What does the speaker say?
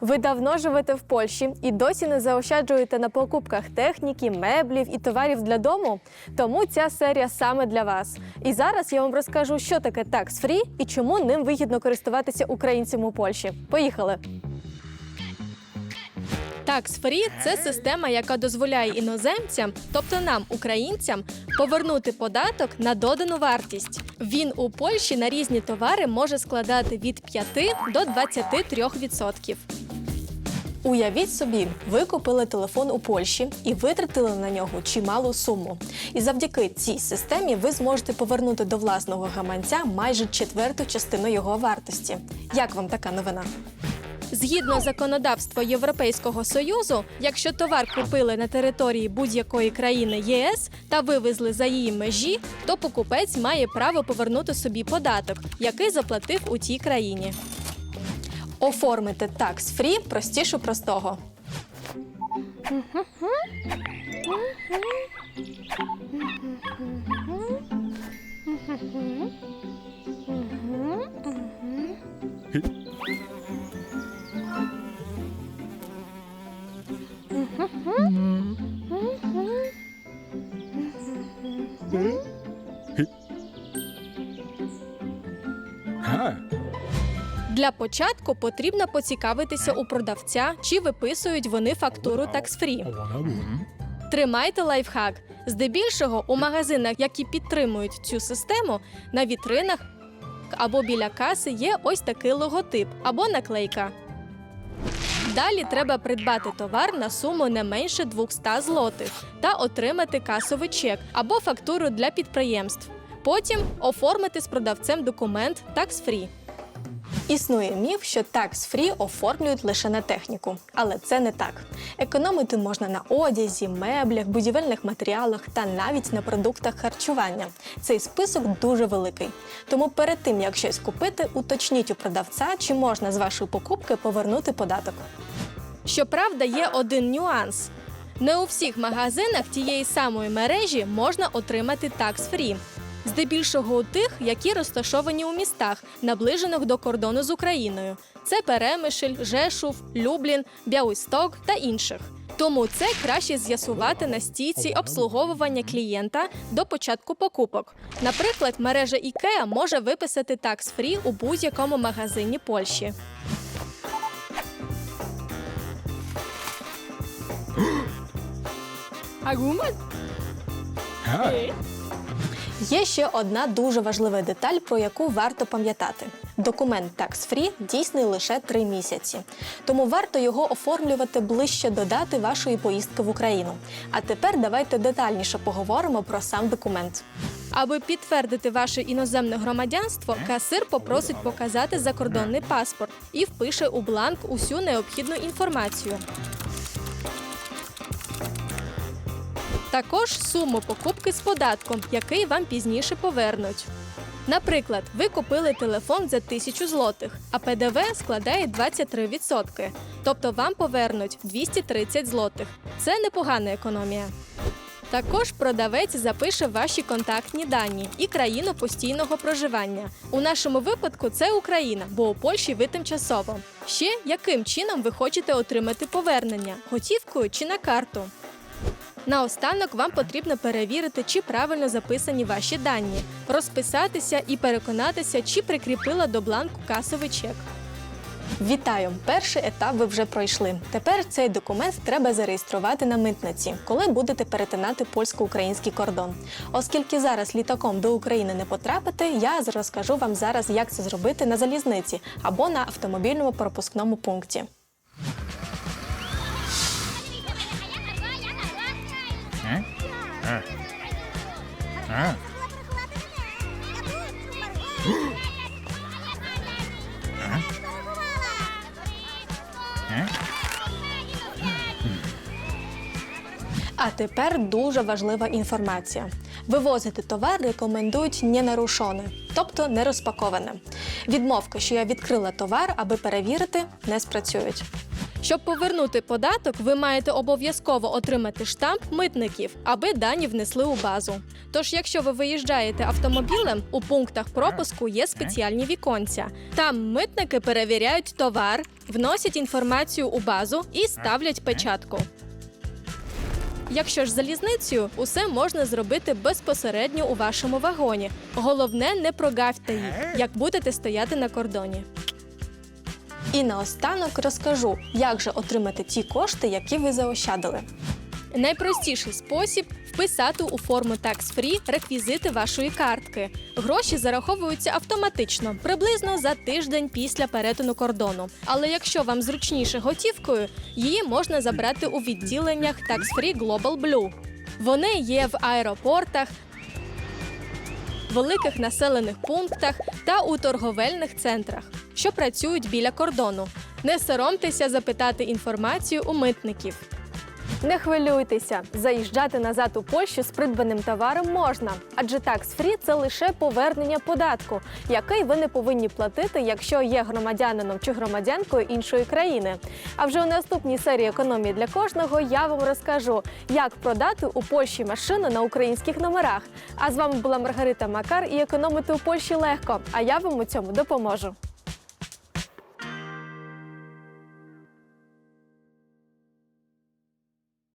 Ви давно живете в Польщі і досі не заощаджуєте на покупках техніки, меблів і товарів для дому. Тому ця серія саме для вас. І зараз я вам розкажу, що таке Tax Free і чому ним вигідно користуватися українцям у Польщі. Поїхали! Tax Free – це система, яка дозволяє іноземцям, тобто нам, українцям, повернути податок на додану вартість. Він у Польщі на різні товари може складати від 5 до 23%. Уявіть собі, ви купили телефон у Польщі і витратили на нього чималу суму. І завдяки цій системі ви зможете повернути до власного гаманця майже четверту частину його вартості. Як вам така новина? Згідно законодавства Європейського союзу, якщо товар купили на території будь-якої країни ЄС та вивезли за її межі, то покупець має право повернути собі податок, який заплатив у тій країні. Оформити такс фрі простіше простого. Для початку потрібно поцікавитися у продавця, чи виписують вони фактуру Free. Тримайте лайфхак. Здебільшого у магазинах, які підтримують цю систему, на вітринах або біля каси є ось такий логотип або наклейка. Далі треба придбати товар на суму не менше 200 злотих та отримати касовий чек або фактуру для підприємств. Потім оформити з продавцем документ Tax Free. Існує міф, що Free оформлюють лише на техніку, але це не так. Економити можна на одязі, меблях, будівельних матеріалах та навіть на продуктах харчування. Цей список дуже великий. Тому перед тим як щось купити, уточніть у продавця, чи можна з вашої покупки повернути податок. Щоправда, є один нюанс. Не у всіх магазинах тієї самої мережі можна отримати Free. Здебільшого у тих, які розташовані у містах, наближених до кордону з Україною. Це Перемишль, Жешув, Люблін, Бяуісток та інших. Тому це краще з'ясувати на стійці обслуговування клієнта до початку покупок. Наприклад, мережа IKEA може виписати Tax Free у будь-якому магазині Польщі. Є ще одна дуже важлива деталь, про яку варто пам'ятати. Документ Tax Free дійсний лише три місяці, тому варто його оформлювати ближче до дати вашої поїздки в Україну. А тепер давайте детальніше поговоримо про сам документ. Аби підтвердити ваше іноземне громадянство, касир попросить показати закордонний паспорт і впише у бланк усю необхідну інформацію. Також суму покупки з податком, який вам пізніше повернуть. Наприклад, ви купили телефон за 1000 злотих, а ПДВ складає 23%. Тобто вам повернуть 230 злотих. Це непогана економія. Також продавець запише ваші контактні дані і країну постійного проживання. У нашому випадку це Україна, бо у Польщі ви тимчасово. Ще яким чином ви хочете отримати повернення готівкою чи на карту. Наостанок вам потрібно перевірити, чи правильно записані ваші дані, розписатися і переконатися, чи прикріпила до бланку касовий чек. Вітаю! Перший етап ви вже пройшли. Тепер цей документ треба зареєструвати на митниці, коли будете перетинати польсько-український кордон. Оскільки зараз літаком до України не потрапити, я розкажу вам зараз, як це зробити на залізниці або на автомобільному пропускному пункті. А тепер дуже важлива інформація. Вивозити товар рекомендують не нарушене, тобто не розпаковане. Відмовки, що я відкрила товар, аби перевірити, не спрацюють. Щоб повернути податок, ви маєте обов'язково отримати штамп митників, аби дані внесли у базу. Тож, якщо ви виїжджаєте автомобілем, у пунктах пропуску є спеціальні віконця. Там митники перевіряють товар, вносять інформацію у базу і ставлять печатку. Якщо ж залізницею, усе можна зробити безпосередньо у вашому вагоні. Головне, не прогавте їх, як будете стояти на кордоні. І наостанок розкажу, як же отримати ті кошти, які ви заощадили. Найпростіший спосіб вписати у форму Tax Free реквізити вашої картки. Гроші зараховуються автоматично, приблизно за тиждень після перетину кордону. Але якщо вам зручніше готівкою, її можна забрати у відділеннях Tax Free Global Blue. Вони є в аеропортах, великих населених пунктах та у торговельних центрах, що працюють біля кордону. Не соромтеся запитати інформацію у митників. Не хвилюйтеся, заїжджати назад у Польщу з придбаним товаром можна, адже tax free – це лише повернення податку, який ви не повинні платити, якщо є громадянином чи громадянкою іншої країни. А вже у наступній серії економії для кожного я вам розкажу, як продати у Польщі машину на українських номерах. А з вами була Маргарита Макар і економити у Польщі легко. А я вам у цьому допоможу.